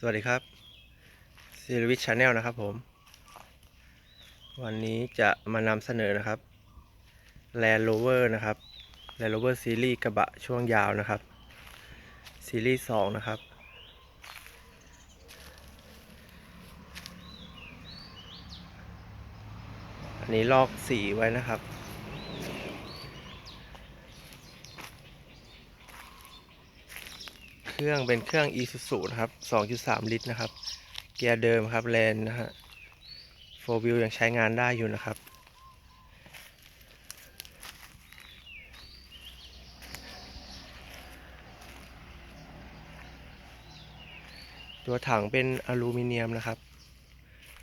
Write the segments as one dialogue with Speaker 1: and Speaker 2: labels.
Speaker 1: สวัสดีครับซีรีวิชชาแนลนะครับผม วันนี้จะมานำเสนอนะครับ Land Rover นะครับ Land Rover ซีรีส์กระบะช่วงยาวนะครับ ซีรีส์2นะครับ อันนี้ลอกสีไว้นะครับ เครื่องเป็นเครื่อง Isuzu นะครับ 2.3 ลิตรนะครับ เกียร์เดิมครับแลนนะฮะโฟวิลยังใช้งานได้อยู่นะครับ ตัวถังเป็นอลูมิเนียมนะครับ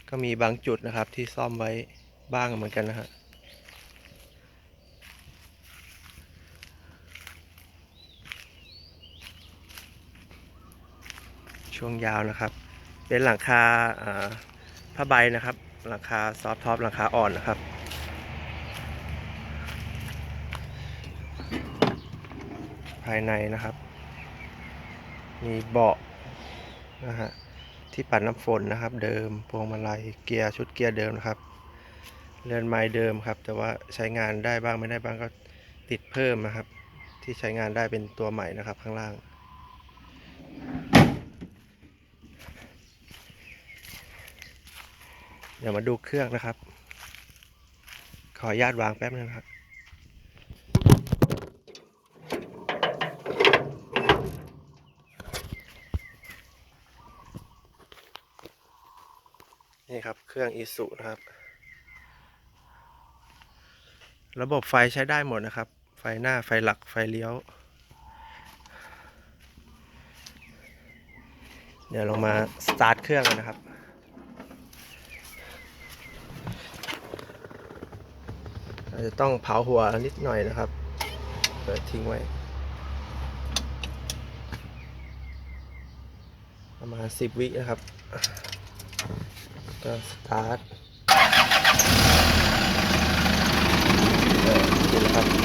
Speaker 1: ก็มีบางจุดนะครับที่ซ่อมไว้บ้างเหมือนกันนะฮะ ช่วงยาวนะครับ เป็นหลังคาผ้าใบนะครับ หลังคาซอฟท็อปหลังคาอ่อนนะครับภายในนะครับ มีเบาะนะฮะที่ปัดน้ำฝนนะครับ เดิมพวงมาลัยเกียร์ชุดเกียร์เดิมนะครับเรือนไม้เดิมครับ แต่ว่าใช้งานได้บ้างไม่ได้บ้างก็ติดเพิ่มนะครับ ที่ใช้งานได้เป็นตัวใหม่นะครับข้างล่าง เดี๋ยวมาดูเครื่องนะครับ ขออนุญาตวางแป๊บนึงนะครับ นี่ครับเครื่องอีสุนะครับ ระบบไฟใช้ได้หมดนะครับ ไฟหน้าไฟหลักไฟเลี้ยว เดี๋ยวลงมาสตาร์ทเครื่องกันนะครับ อา จจะต้องเผาหัวนิดหน่อยนะครับ เปิดทิ้งไว้ ประมาณสิบวินะครับ ก็สตาร์ทเออติดแล้วครับ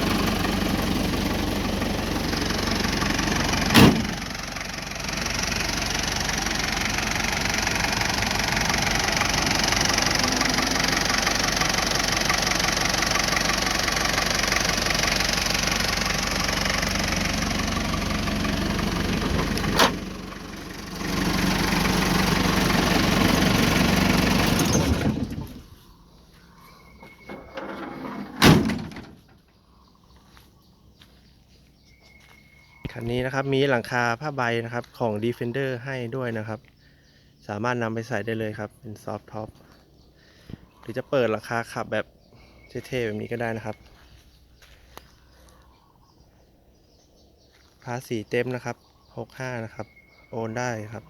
Speaker 1: คันนี้นะครับมีหลังคาผ้าใบนะครับของ Defender ให้ด้วยนะครับ สามารถนำไปใส่ได้เลยครับ เป็นซอฟท็อปหรือจะเปิดหลังคาขับแบบเท่ๆแบบนี้ก็ได้นะครับภาษีเต็มนะครับ 65 นะครับ โอนได้ครับ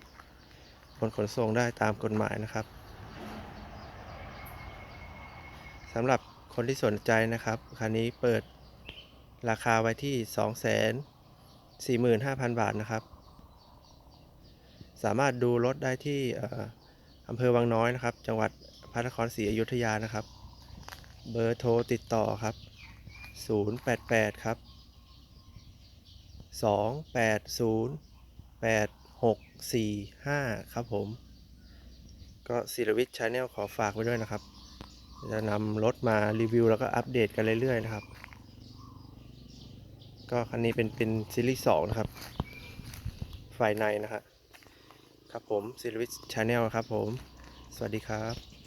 Speaker 1: โอนขนส่งได้ตามกฎหมายนะครับสำหรับคนที่สนใจนะครับคันนี้เปิดราคาไว้ที่ 2 0 0 0 0 45,000 บาทนะครับ สามารถดูรถได้ที่เอ่ออำเภอวังน้อยนะครับ จังหวัดพระนครศรีอยุธยานะครับ เบอร์โทรติดต่อครับ 088 ครับ 280 8645 ครับผม ก็ศิรวิทย์ชาแนลขอฝากไว้ด้วยนะครับ จะนำรถมารีวิวแล้วก็อัปเดตกันเรื่อยๆนะครับ ก็คันนี้เป็นเป็นซีรีส์สองนะครับฝ่ายในนะครับครับผมซีรีส์ชาแนลครับผม สวัสดีครับ